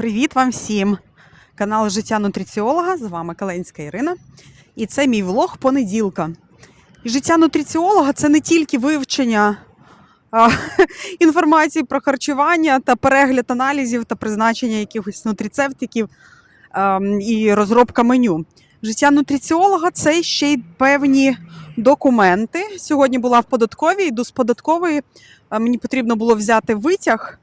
Привіт вам всім! Канал Життя нутриціолога. З вами Каленська Ірина. І це мій влог понеділка. І життя нутриціолога це не тільки вивчення а, інформації про харчування та перегляд аналізів та призначення якихось нутрицептиків а, і розробка меню. Життя нутриціолога це ще й певні документи. Сьогодні була в податковій, йду з податкової. а, Мені потрібно було взяти витяг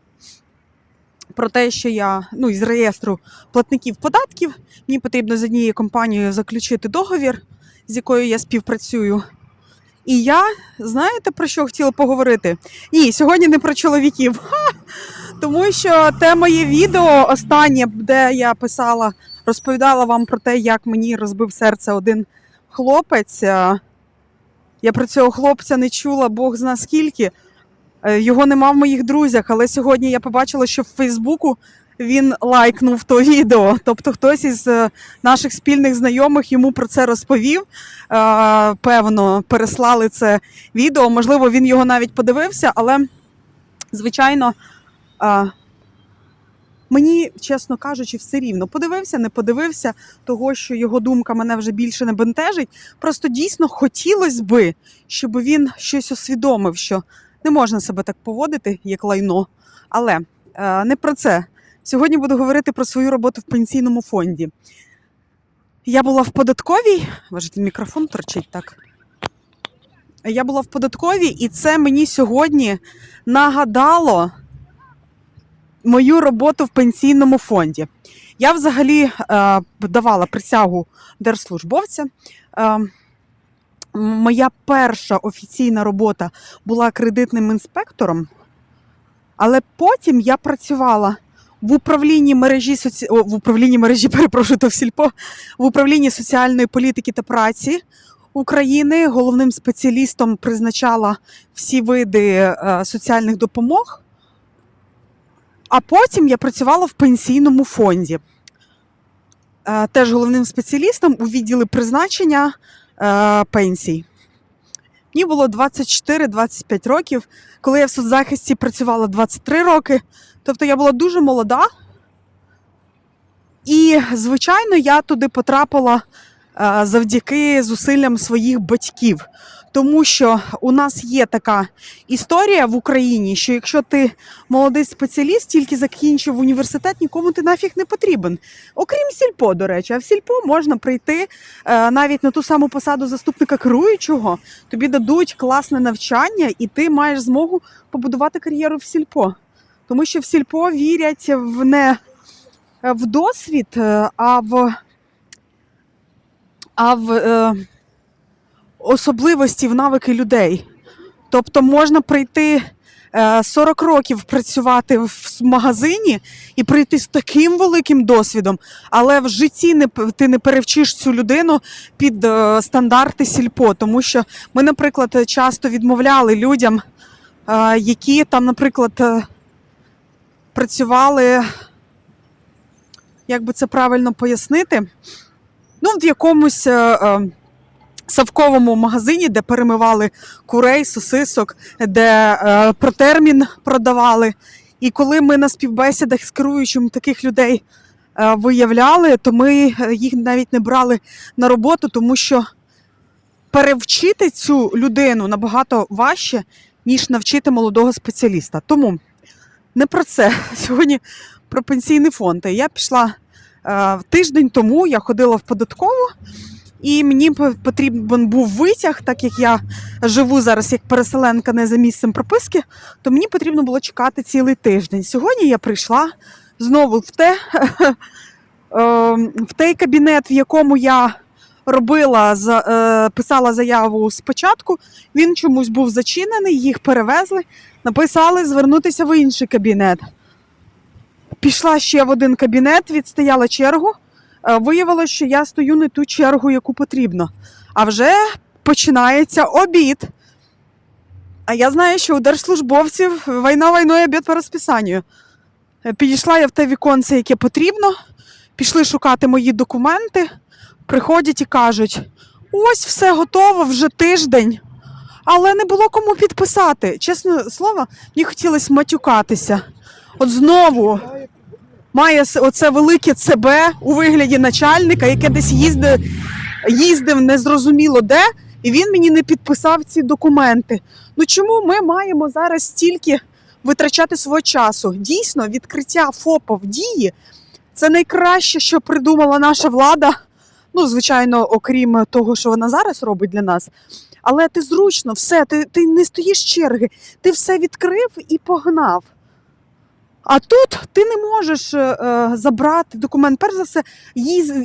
про те, що я ну із реєстру платників податків. Мені потрібно з однією компанією заключити договір, з якою я співпрацюю. І я знаєте про що хотіла поговорити? Ні, сьогодні не про чоловіків. Ха! Тому що те моє відео останнє, де я писала, розповідала вам про те, як мені розбив серце один хлопець. Е, Я про цього хлопця не чула Бог зна скільки. Е, Його нема в моїх друзях, але сьогодні я побачила, що в Фейсбуку він лайкнув то відео. Тобто хтось із е, наших спільних знайомих йому про це розповів. Е, Певно, переслали це відео. Можливо, він його навіть подивився, але, звичайно, мені, чесно кажучи, все рівно подивився, не подивився, того, що його думка мене вже більше не бентежить. Просто дійсно хотілося би, щоб він щось усвідомив, що не можна себе так поводити, як лайно. Але е, не про це. Сьогодні буду говорити про свою роботу в пенсійному фонді. Я була в податковій, бачите, мікрофон торчить так. Я була в податковій, і це мені сьогодні нагадало мою роботу в пенсійному фонді. Я взагалі е, давала присягу держслужбовця. Е, моя перша офіційна робота була кредитним інспектором, але потім я працювала в управлінні мережі соці... О, в управлінні мережі, перепрошую, то в сільпо, в управлінні соціальної політики та праці України. Головним спеціалістом призначала всі види е, соціальних допомог. А потім я працювала в пенсійному фонді. Е, Теж головним спеціалістом у відділі призначення пенсій. Мені було 24-25 років, коли я в соцзахисті працювала 23 роки. Тобто я була дуже молода. І, звичайно, я туди потрапила е, завдяки зусиллям своїх батьків. Тому що у нас є така історія в Україні, що якщо ти молодий спеціаліст, тільки закінчив університет, нікому ти нафіг не потрібен. Окрім сільпо, до речі, а в сільпо можна прийти е, навіть на ту саму посаду заступника керуючого, тобі дадуть класне навчання, і ти маєш змогу побудувати кар'єру в сільпо. Тому що в сільпо вірять в не в досвід, е, а в, а в е, особливості, в навики людей. Тобто можна прийти е, 40 років працювати в магазині і прийти з таким великим досвідом, але в житті не ти не перевчиш цю людину під е, стандарти сільпо. Тому що ми, наприклад, часто відмовляли людям, е, які там, наприклад, е, працювали, як би це правильно пояснити, ну, в якомусь. е, е, Савковому магазині, де перемивали курей, сосисок, де е, протермін продавали. І коли ми на співбесідах з керуючим таких людей е, виявляли, то ми е, їх навіть не брали на роботу, тому що перевчити цю людину набагато важче, ніж навчити молодого спеціаліста. Тому не про це. Сьогодні про пенсійний фонд. Я пішла тиждень тому, я ходила в податкову. І мені потрібен був витяг, так як я живу зараз як переселенка не за місцем прописки, то мені потрібно було чекати цілий тиждень. Сьогодні я прийшла знову в те, е, в той кабінет, в якому я робила, е, писала заяву спочатку. Він чомусь був зачинений, їх перевезли, написали звернутися в інший кабінет. Пішла ще в один кабінет, відстояла чергу. Е, Виявилося, що я стою не ту чергу, яку потрібно. А вже починається обід. А я знаю, що у держслужбовців війна війною обід по розписанню. Е, Підійшла я в те віконце, яке потрібно. Пішли шукати мої документи. Приходять і кажуть: ось все готово вже тиждень. Але не було кому підписати. Чесне слово, мені хотілося матюкатися. От знову має оце велике ЦБ у вигляді начальника, яке десь їздив, їздив незрозуміло де, і він мені не підписав ці документи. Ну чому ми маємо зараз стільки витрачати свого часу? Дійсно, відкриття ФОПа в дії це найкраще, що придумала наша влада. Ну, звичайно, окрім того, що вона зараз робить для нас. Але ти зручно, все, ти, ти не стоїш черги, ти все відкрив і погнав. А тут ти не можеш е, е, забрати документ. Перш за все,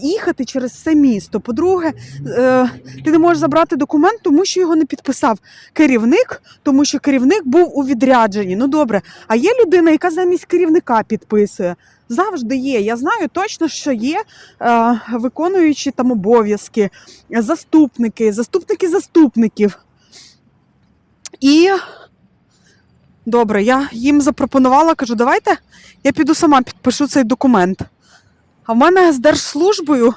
їхати через все місто. По-друге, е, ти не можеш забрати документ, тому що його не підписав керівник, тому що керівник був у відрядженні. Ну добре, а є людина, яка замість керівника підписує. Завжди є. Я знаю точно, що є виконуючі там обов'язки, заступники, заступники заступників. І добре, я їм запропонувала, кажу, давайте я піду сама підпишу цей документ. А в мене з держслужбою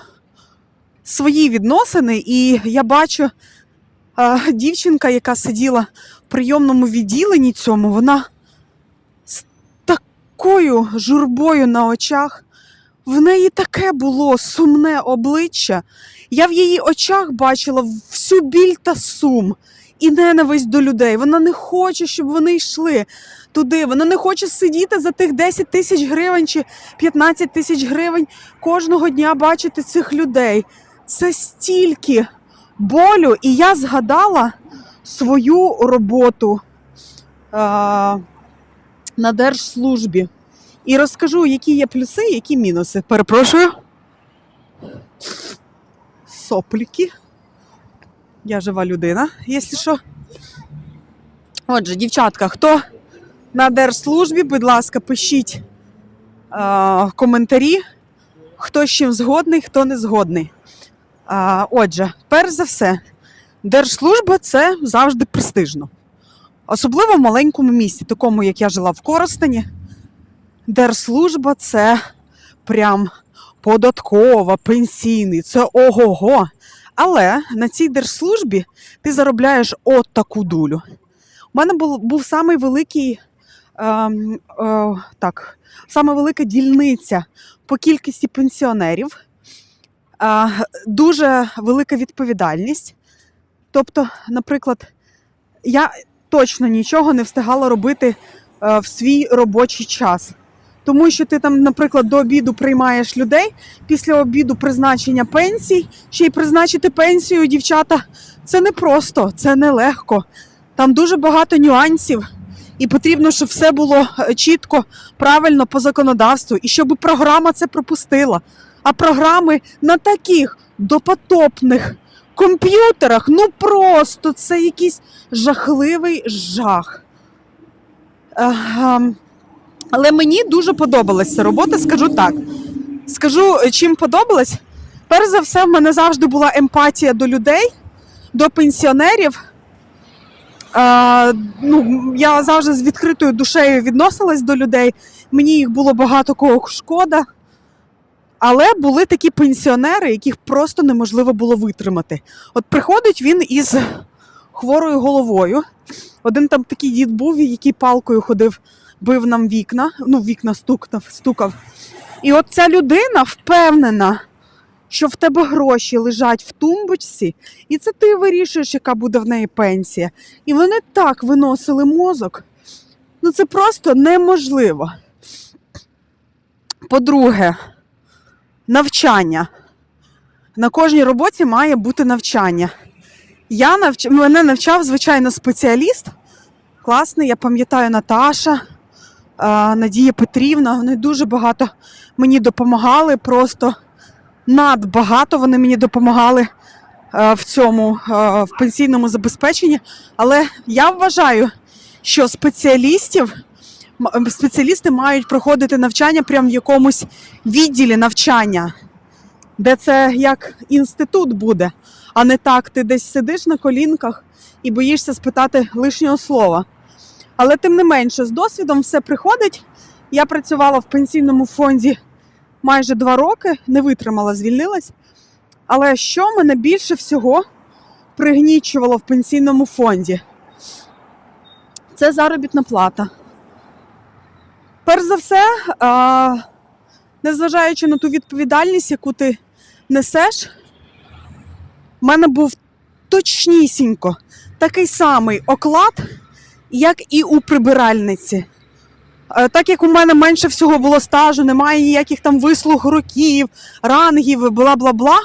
свої відносини, і я бачу дівчинка, яка сиділа в прийомному відділенні цьому, вона з такою журбою на очах. В неї таке було сумне обличчя. Я в її очах бачила всю біль та сум і ненависть до людей. Вона не хоче, щоб вони йшли туди. Вона не хоче сидіти за тих 10 тисяч гривень чи 15 тисяч гривень кожного дня бачити цих людей. Це стільки болю, і я згадала свою роботу е, на держслужбі. І розкажу, які є плюси, які мінуси. Перепрошую. Сопліки. Я жива людина, якщо що. Отже, дівчатка, хто на держслужбі, будь ласка, пишіть е, коментарі, хто з чим згодний, хто не згодний. А, отже, перш за все, держслужба це завжди престижно. Особливо в маленькому місті, такому, як я жила в Коростені. Держслужба це прям податкова, пенсійний, це ого-го. Але на цій держслужбі ти заробляєш от таку дулю. У мене був, був самий великий, ем, е, так, саме велика дільниця по кількості пенсіонерів, е, дуже велика відповідальність. Тобто, наприклад, я точно нічого не встигала робити е, в свій робочий час. Тому що ти там, наприклад, до обіду приймаєш людей, після обіду призначення пенсій, ще й призначити пенсію, дівчата, це не просто, це не легко. Там дуже багато нюансів, і потрібно, щоб все було е, чітко, правильно по законодавству, і щоб програма це пропустила. А програми на таких допотопних комп'ютерах, ну просто це якийсь жахливий жах. Ем, Але мені дуже подобалася робота, скажу так. Скажу, е, чим подобалась. Перш за все, в мене завжди була емпатія до людей, до пенсіонерів. Е, ну, я завжди з відкритою душею відносилась до людей. Мені їх було багато кого шкода. Але були такі пенсіонери, яких просто неможливо було витримати. От приходить він із хворою головою. Один там такий дід був, який палкою ходив, бив нам вікна, ну, вікна стукав, стукав. І от ця людина впевнена, що в тебе гроші лежать в тумбочці, і це ти вирішуєш, яка буде в неї пенсія. І вони так виносили мозок. Ну це просто неможливо. По-друге, навчання. На кожній роботі має бути навчання. Я навч... Мене навчав, звичайно, спеціаліст. Класний, я пам'ятаю Наташа, Надія Петрівна. Вони дуже багато мені допомагали, просто надбагато вони мені допомагали е, в цьому е, в пенсійному забезпеченні. Але я вважаю, що спеціалістів спеціалісти мають проходити навчання прямо в якомусь відділі навчання, де це як інститут буде, а не так, ти десь сидиш на колінках і боїшся спитати лишнього слова. Але тим не менше, з досвідом все приходить. Я працювала в пенсійному фонді майже два роки, не витримала, звільнилась. Але що мене більше всього пригнічувало в пенсійному фонді? Це заробітна плата. Перш за все, а, незважаючи на ту відповідальність, яку ти несеш, в мене був точнісінько такий самий оклад, як і у прибиральниці. Е, Так як у мене менше всього було стажу, немає ніяких там вислуг років, рангів, бла бла бла.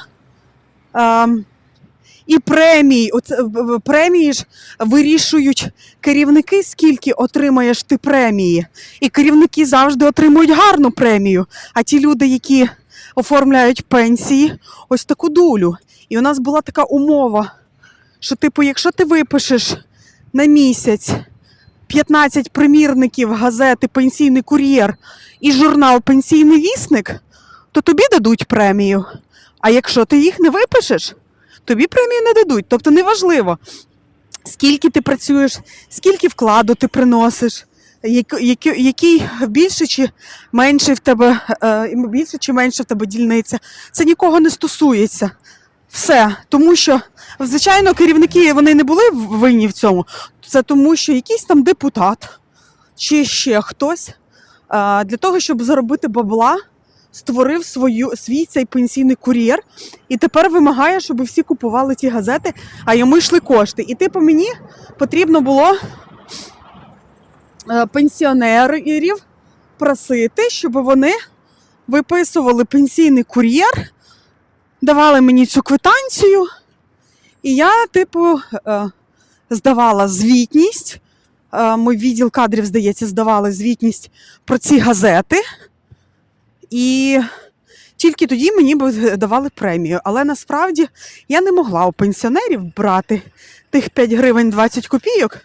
Ем, і премії, в- премії ж вирішують керівники, скільки отримаєш ти премії. І керівники завжди отримують гарну премію. А ті люди, які оформляють пенсії, ось таку дулю. І у нас була така умова, що, типу, якщо ти випишеш на місяць 15 примірників газети Пенсійний кур'єр і журнал Пенсійний вісник, то тобі дадуть премію. А якщо ти їх не випишеш, тобі премію не дадуть. Тобто неважливо, скільки ти працюєш, скільки вкладу ти приносиш, як- який більше чи менше в тебе, е, більше чи менше в тебе дільниця. Це нікого не стосується. Все, тому що, звичайно, керівники вони не були винні в цьому. Це тому, що якийсь там депутат чи ще хтось для того, щоб заробити бабла, створив свою, свій цей пенсійний кур'єр і тепер вимагає, щоб всі купували ті газети, а йому йшли кошти. І типу мені потрібно було е, пенсіонерів просити, щоб вони виписували пенсійний кур'єр, давали мені цю квитанцію, і я, типу, е, здавала звітність. Е, Мій відділ кадрів, здається, здавали звітність про ці газети. І тільки тоді мені б давали премію. Але насправді я не могла у пенсіонерів брати тих 5 гривень 20 копійок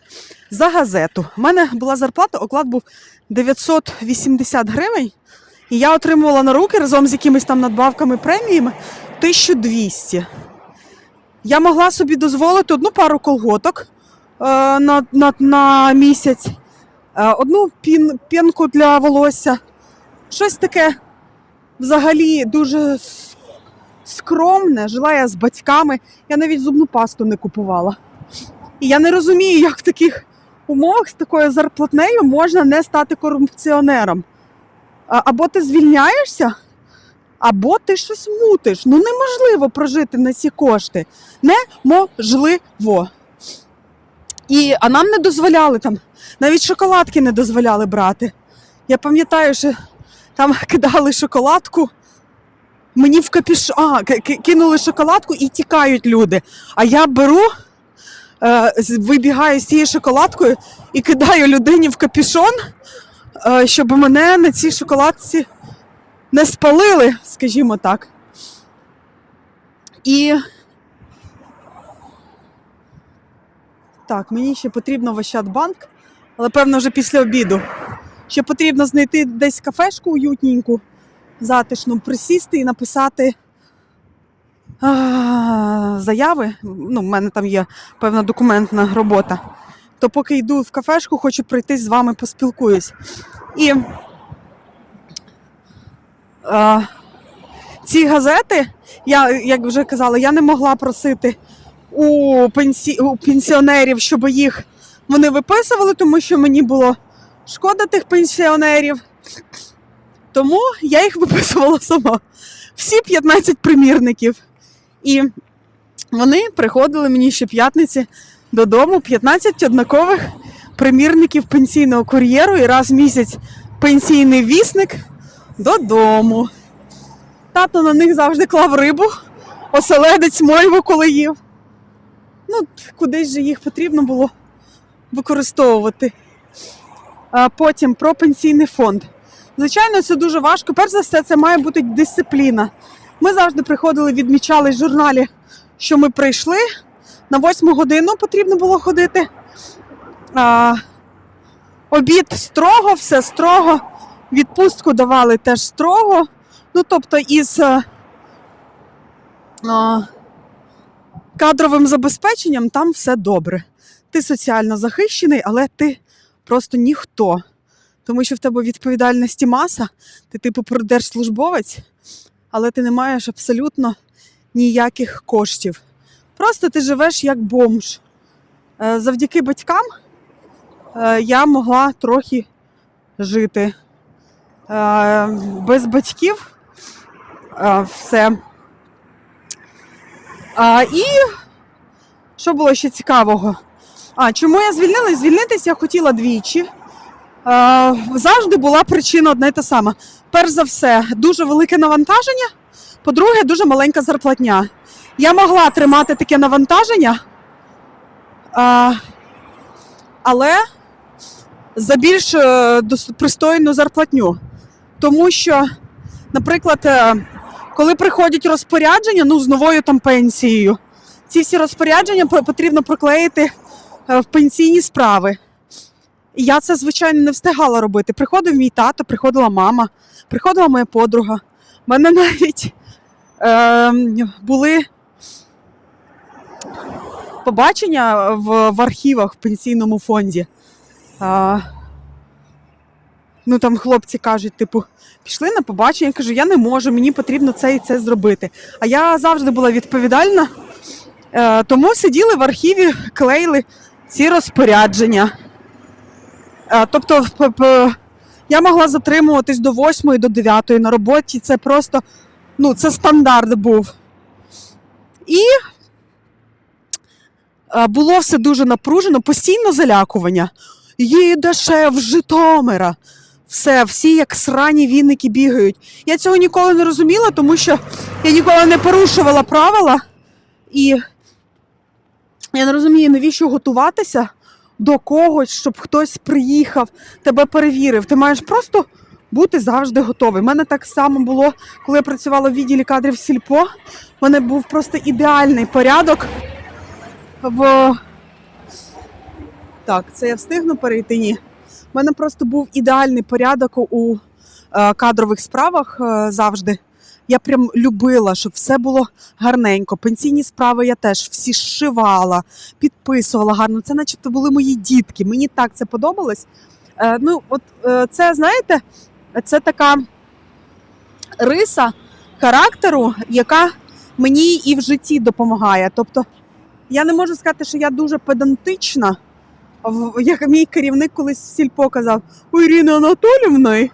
за газету. У мене була зарплата, оклад був 980 гривень, і я отримувала на руки разом з якимись там надбавками преміями 1200. Я могла собі дозволити одну пару колготок на, на, на місяць, е, одну пін, пінку для волосся. Щось таке взагалі дуже скромне. Жила я з батьками. Я навіть зубну пасту не купувала. І я не розумію, як в таких умовах з такою зарплатнею можна не стати корупціонером. Або ти звільняєшся, або ти щось мутиш. Ну неможливо прожити на ці кошти. Неможливо. І, а нам не дозволяли там, навіть шоколадки не дозволяли брати. Я пам'ятаю, що там кидали шоколадку. Мені в капіш... а, ки- ки- кинули шоколадку і тікають люди. А я беру, е, вибігаю з цією шоколадкою і кидаю людині в капішон, е, щоб мене на цій шоколадці не спалили, скажімо так. І так, мені ще потрібно в Ощадбанк, але певно вже після обіду. Ще потрібно знайти десь кафешку уютненьку, затишну, присісти і написати а, заяви. Ну, в мене там є певна документна робота. То поки йду в кафешку, хочу прийти з вами поспілкуюсь. І а, ці газети, я, як вже казала, я не могла просити у, пенсі... у пенсіонерів, щоб їх вони виписували, тому що мені було шкода тих пенсіонерів. Тому я їх виписувала сама. Всі 15 примірників. І вони приходили мені щоп'ятниці додому 15 однакових примірників пенсійного кур'єру і раз в місяць пенсійний вісник додому. Тато на них завжди клав рибу, оселедець мойву, коли їв. Ну, кудись же їх потрібно було використовувати. А потім про пенсійний фонд. Звичайно, це дуже важко. Перш за все, це має бути дисципліна. Ми завжди приходили, відмічали в журналі, що ми прийшли. На восьму годину потрібно було ходити. А, обід строго, все строго. Відпустку давали теж строго. Ну, тобто, із а, а, кадровим забезпеченням там все добре. Ти соціально захищений, але ти просто ніхто. Тому що в тебе відповідальності маса, ти типу держслужбовець, але ти не маєш абсолютно ніяких коштів. Просто ти живеш як бомж. Е, Завдяки батькам е, я могла трохи жити. е, без батьків. Все. А, і що було ще цікавого? А, чому я звільнилась? Звільнитися я хотіла двічі. Е, завжди була причина одна й та сама. Перш за все, дуже велике навантаження. По-друге, дуже маленька зарплатня. Я могла тримати таке навантаження, а, але за більш е, пристойну зарплатню. Тому що, наприклад, е, коли приходять розпорядження, ну з новою там пенсією, ці всі розпорядження потрібно проклеїти е, в пенсійні справи. І я це, звичайно, не встигала робити. Приходив мій тато, приходила мама, приходила моя подруга. У мене навіть е, були побачення в, в архівах в пенсійному фонді. А, ну там хлопці кажуть, типу, пішли на побачення. Я кажу, я не можу, мені потрібно це і це зробити. А я завжди була відповідальна, е, тому сиділи в архіві, клеїли ці розпорядження. Е, тобто, я могла затримуватись до 8 до 9 на роботі. Це просто ну, це стандарт був. І е, було все дуже напружено, постійно залякування. Їде шеф Житомира. Все, всі як срані вінники бігають. Я цього ніколи не розуміла, тому що я ніколи не порушувала правила. І я не розумію, навіщо готуватися до когось, щоб хтось приїхав, тебе перевірив. Ти маєш просто бути завжди готовий. У мене так само було, коли я працювала в відділі кадрів Сільпо. У мене був просто ідеальний порядок в. Так, це я встигну перейти? Ні. У мене просто був ідеальний порядок у е, кадрових справах е, завжди. Я прям любила, щоб все було гарненько. Пенсійні справи я теж всі зшивала, підписувала гарно. Це начебто були мої дітки. Мені так це подобалось. Е, ну, от це, знаєте, це така риса характеру, яка мені і в житті допомагає. Тобто, я не можу сказати, що я дуже педантична. Як мій керівник колись в сільпо казав, у Ірини Анатолівної е,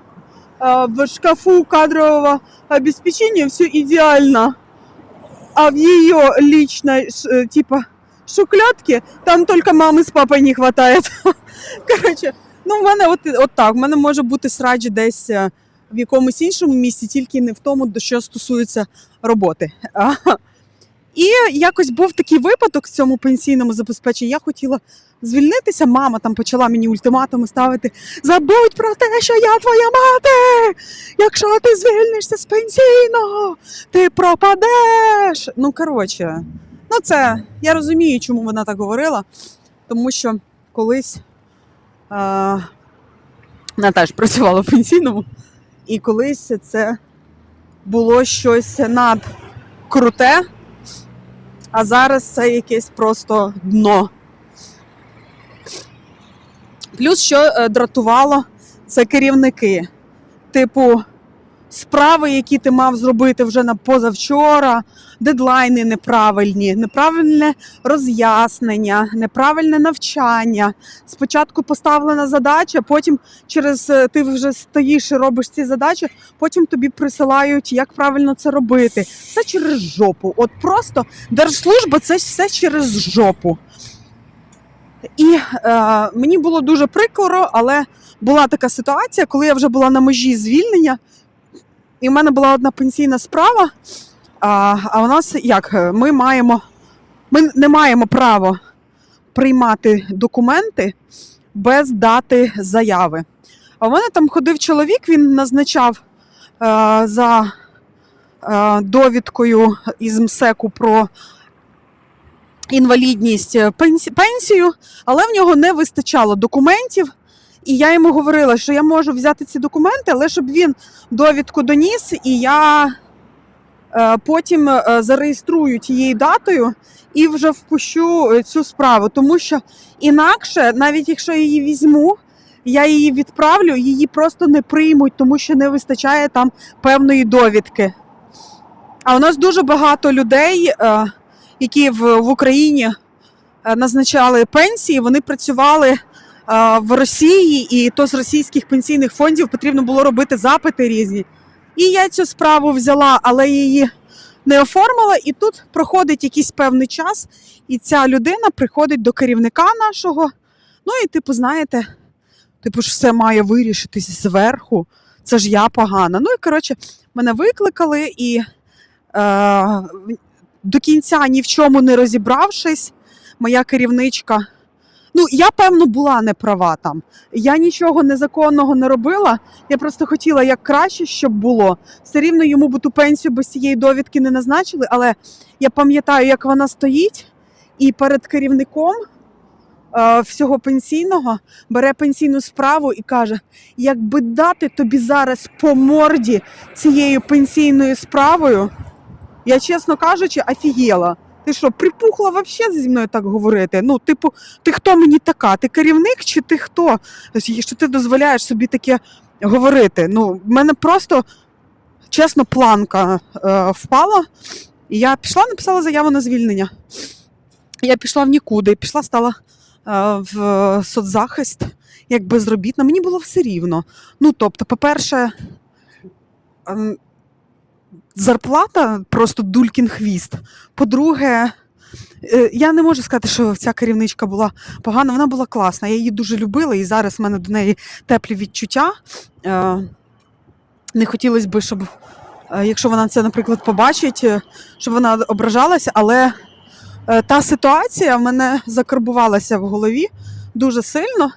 в шкафу кадрового обеспечения все идеально, а в ее личной, э, типа, шухлядке там только мами з папою не хватает. Коротше, ну в мене от, от так. В мене може бути сраджі десь е, в якомусь іншому місці, тільки не в тому, що стосується роботи. І якось був такий випадок в цьому пенсійному забезпеченні. Я хотіла звільнитися. Мама там почала мені ультиматуми ставити. Забудь про те, що я твоя мати. Якщо ти звільнишся з пенсійного, ти пропадеш. Ну, коротше, ну це я розумію, чому вона так говорила. Тому що колись а, вона теж працювала в пенсійному, і колись це було щось надкруте, а зараз це якесь просто дно. Плюс, що е, дратувало, це керівники. Типу, справи, які ти мав зробити вже на позавчора, дедлайни неправильні, неправильне роз'яснення, неправильне навчання. Спочатку поставлена задача, потім через е, ти вже стоїш і робиш ці задачі, потім тобі присилають, як правильно це робити. Все через жопу. От просто держслужба це все через жопу. І е, мені було дуже прикро, але була така ситуація, коли я вже була на межі звільнення, і в мене була одна пенсійна справа. А, а у нас як? е, Ми маємо, ми не маємо права приймати документи без дати заяви. А в мене там ходив чоловік, він назначав е, за е, довідкою із МСЕКу про інвалідність е, пенсію, але в нього не вистачало документів. І я йому говорила, що я можу взяти ці документи, але щоб він довідку доніс, і я е, потім е, зареєструю тією датою і вже впущу цю справу. Тому що інакше, навіть якщо я її візьму, я її відправлю, її просто не приймуть, тому що не вистачає там певної довідки. А у нас дуже багато людей, які в, в Україні е, назначали пенсії, вони працювали в Росії, і то з російських пенсійних фондів потрібно було робити запити різні. І я цю справу взяла, але її не оформила. І тут проходить якийсь певний час, і ця людина приходить до керівника нашого. Ну і, типу, знаєте, типу, ж все має вирішитись зверху. Це ж я погана. Ну і коротше, мене викликали і е, до кінця ні в чому не розібравшись, моя керівничка. Ну, я певно була не права там. Я нічого незаконного не робила. Я просто хотіла як краще, щоб було. Все рівно йому б ту пенсію без цієї довідки не назначили, але я пам'ятаю, як вона стоїть, і перед керівником е, всього пенсійного бере пенсійну справу і каже: якби дати тобі зараз по морді цією пенсійною справою, я, чесно кажучи, офігела. Ти що, припухла взагалі зі мною так говорити? Ну, типу, ти хто мені така? Ти керівник чи ти хто? Що ти дозволяєш собі таке говорити? Ну, в мене просто, чесно, планка е, впала, і я пішла, написала заяву на звільнення. Я пішла в нікуди, пішла, стала е, в соцзахист як безробітна. Мені було все рівно. Ну, тобто, по-перше, ем, зарплата просто дулькін хвіст. По-друге, е, я не можу сказати, що ця керівничка була погана, вона була класна. Я її дуже любила, і зараз в мене до неї теплі відчуття. Е, Не хотілося б, щоб, е, якщо вона це, наприклад, побачить, щоб вона ображалася, але та ситуація в мене закарбувалася в голові дуже сильно.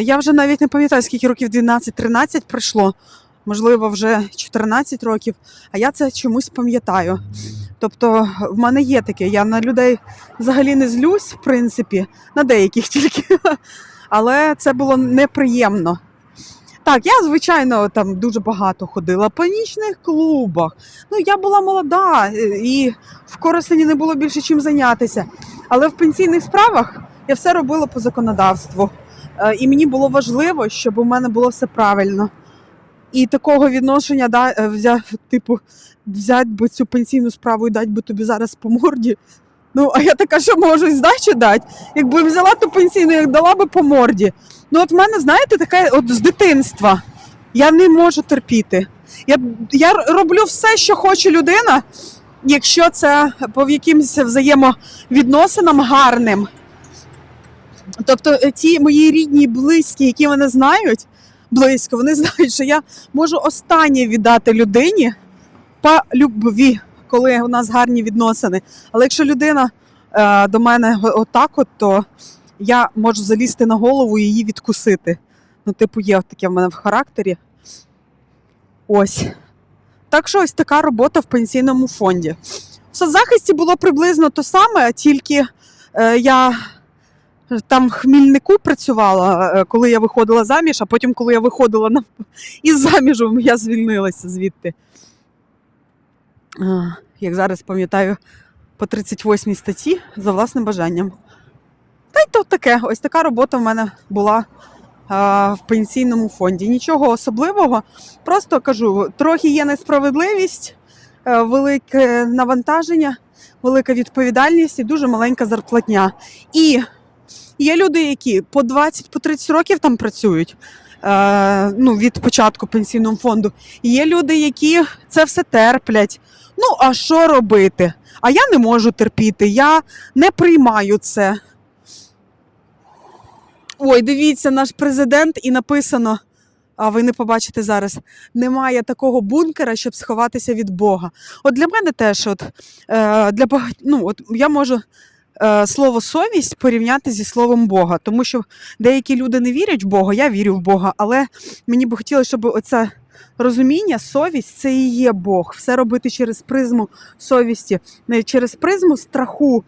Я вже навіть не пам'ятаю, скільки років 12-13 пройшло, можливо, вже 14 років, а я це чомусь пам'ятаю. Тобто, в мене є таке. Я на людей взагалі не злюсь, в принципі, на деяких тільки. Але це було неприємно. Так, я, звичайно, там дуже багато ходила по нічних клубах. Ну, я була молода і в Коростені не було більше чим зайнятися. Але в пенсійних справах я все робила по законодавству. Е, І мені було важливо, щоб у мене було все правильно. І такого відношення да, е, взяв, типу, взяти би цю пенсійну справу і дати би тобі зараз по морді. Ну, а я така, що можу і здачу дати. Якби взяла ту пенсійну, як дала би по морді. Ну, от в мене, знаєте, таке от з дитинства. Я не можу терпіти. Я, я роблю все, що хоче людина, якщо це по якимось взаємовідносинам гарним. Тобто, е, ті мої рідні, близькі, які мене знають близько, вони знають, що я можу останнє віддати людині по любві, коли у нас гарні відносини. Але якщо людина е, до мене отак, от, то я можу залізти на голову і її відкусити. Ну, типу, є таке в мене в характері. Ось. Так що ось така робота в пенсійному фонді. В соцзахисті було приблизно то саме, тільки е, я там Хмільнику працювала, е, коли я виходила заміж, а потім, коли я виходила на... із заміжу, я звільнилася звідти. Як зараз пам'ятаю, по 38 статті за власним бажанням. Та й то таке, ось така робота в мене була а, в пенсійному фонді. Нічого особливого. Просто кажу, трохи є несправедливість, е, велике навантаження, велика відповідальність і дуже маленька зарплатня. І є люди, які по 20 по 30 років там працюють. Е, ну, від початку пенсійного фонду. Є люди, які це все терплять. Ну, а що робити? А я не можу терпіти, я не приймаю це. Ой, дивіться, наш президент і написано, а ви не побачите зараз, немає такого бункера, щоб сховатися від Бога. От для мене теж, от, е, для ну, от я можу слово совість порівняти зі словом Бога, тому що деякі люди не вірять в Бога, я вірю в Бога, але мені б хотілося, щоб оце розуміння, совість це і є Бог. Все робити через призму совісті, не через призму страху,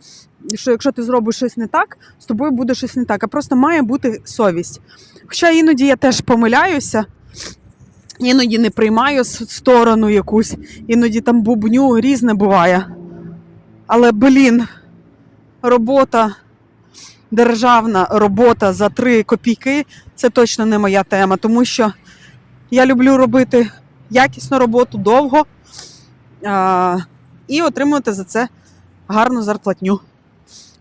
що якщо ти зробиш щось не так, з тобою буде щось не так, а просто має бути совість. Хоча іноді я теж помиляюся. Іноді не приймаю сторону якусь, іноді там бубню, різне буває. Але, блін, робота, державна робота за три копійки це точно не моя тема, тому що я люблю робити якісну роботу довго а, і отримувати за це гарну зарплатню.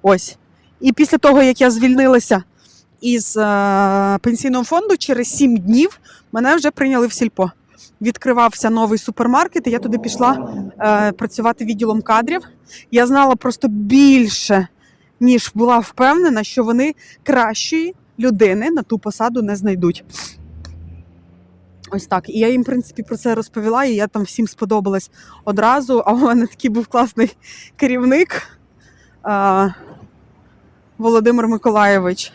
Ось. І після того, як я звільнилася із е, пенсійного фонду через 7 днів мене вже прийняли в сільпо. Відкривався новий супермаркет, і я туди пішла е, працювати відділом кадрів. Я знала просто більше, ніж була впевнена, що вони кращої людини на ту посаду не знайдуть. Ось так. І я їм, в принципі, про це розповіла, і я там всім сподобалась одразу. А у мене такий був класний керівник а, Володимир Миколаєвич.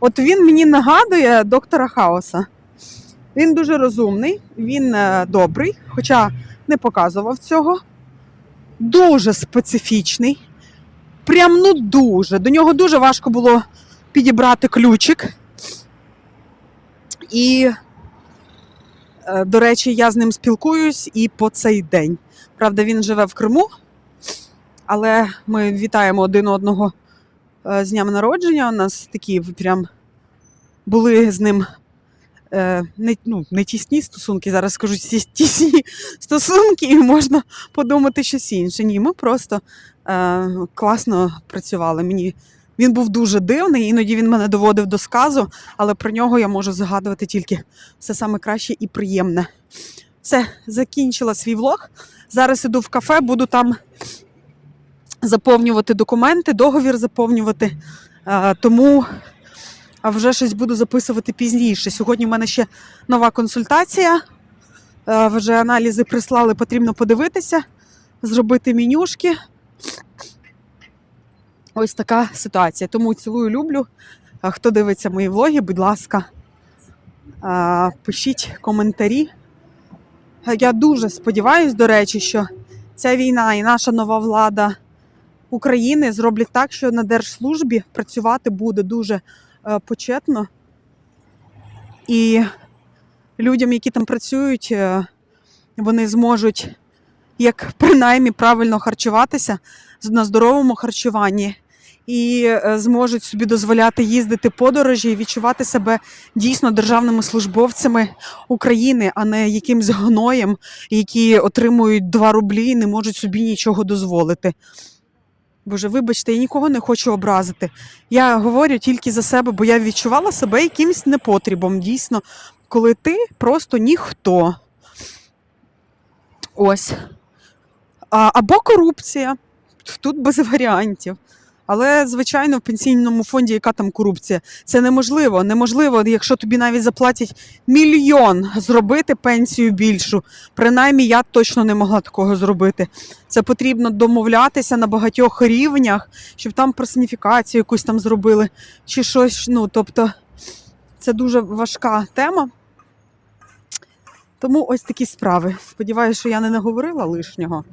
От він мені нагадує доктора Хаоса. Він дуже розумний, він е, добрий, хоча не показував цього. Дуже специфічний. Прям ну дуже. До нього дуже важко було підібрати ключик. І Е, До речі, я з ним спілкуюсь і по цей день. Правда, він живе в Криму, але ми вітаємо один одного е, з днем народження. У нас такі прям були з ним е, не, ну, не тісні стосунки, зараз скажу тісні стосунки, і можна подумати щось інше. Ні, ми просто класно працювали. Мені він був дуже дивний, іноді він мене доводив до сказу, але про нього я можу згадувати тільки все саме краще і приємне. Все, закінчила свій влог. Зараз іду в кафе, буду там заповнювати документи, договір заповнювати. Е, Тому вже щось буду записувати пізніше. Сьогодні в мене ще нова консультація. Е, Вже аналізи прислали, потрібно подивитися, зробити менюшки. Ось така ситуація. Тому цілую, люблю. Хто дивиться мої влоги, будь ласка, пишіть коментарі. Я дуже сподіваюся, до речі, що ця війна і наша нова влада України зроблять так, що на держслужбі працювати буде дуже е, почетно. І людям, які там працюють, е, вони зможуть як принаймні правильно харчуватися на здоровому харчуванні і е, зможуть собі дозволяти їздити подорожі і відчувати себе дійсно державними службовцями України, а не якимсь гноєм, які отримують 2 рублі і не можуть собі нічого дозволити. Боже, вибачте, я нікого не хочу образити. Я говорю тільки за себе, бо я відчувала себе якимсь непотрібом, дійсно, коли ти просто ніхто. Ось. Або корупція. Тут без варіантів. Але, звичайно, в пенсійному фонді яка там корупція? Це неможливо. Неможливо, якщо тобі навіть заплатять мільйон зробити пенсію більшу. Принаймні, я точно не могла такого зробити. Це потрібно домовлятися на багатьох рівнях, щоб там персоніфікацію якусь там зробили, чи щось. Ну, тобто, це дуже важка тема. Тому ось такі справи. Сподіваюся, що я не наговорила лишнього.